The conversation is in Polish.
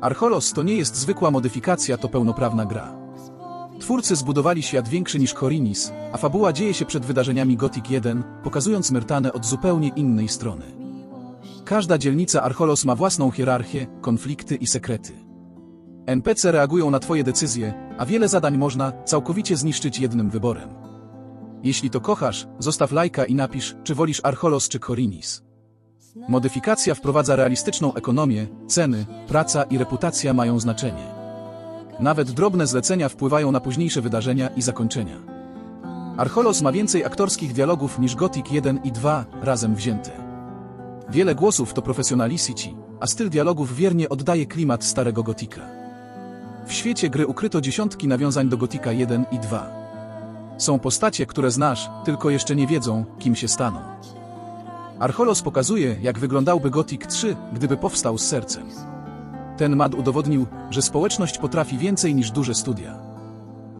Archolos to nie jest zwykła modyfikacja, to pełnoprawna gra. Twórcy zbudowali świat większy niż Korinis, a fabuła dzieje się przed wydarzeniami Gothic 1, pokazując Myrtanę od zupełnie innej strony. Każda dzielnica Archolos ma własną hierarchię, konflikty i sekrety. NPC reagują na Twoje decyzje, a wiele zadań można całkowicie zniszczyć jednym wyborem. Jeśli to kochasz, zostaw lajka i napisz, czy wolisz Archolos czy Korinis. Modyfikacja wprowadza realistyczną ekonomię, ceny, praca i reputacja mają znaczenie. Nawet drobne zlecenia wpływają na późniejsze wydarzenia i zakończenia. Archolos ma więcej aktorskich dialogów niż Gothic 1 i 2 razem wzięte. Wiele głosów to profesjonaliści, a styl dialogów wiernie oddaje klimat starego Gotika. W świecie gry ukryto dziesiątki nawiązań do Gotika 1 i 2. Są postacie, które znasz, tylko jeszcze nie wiedzą, kim się staną. Archolos pokazuje, jak wyglądałby Gothic 3, gdyby powstał z sercem. Ten mat udowodnił, że społeczność potrafi więcej niż duże studia.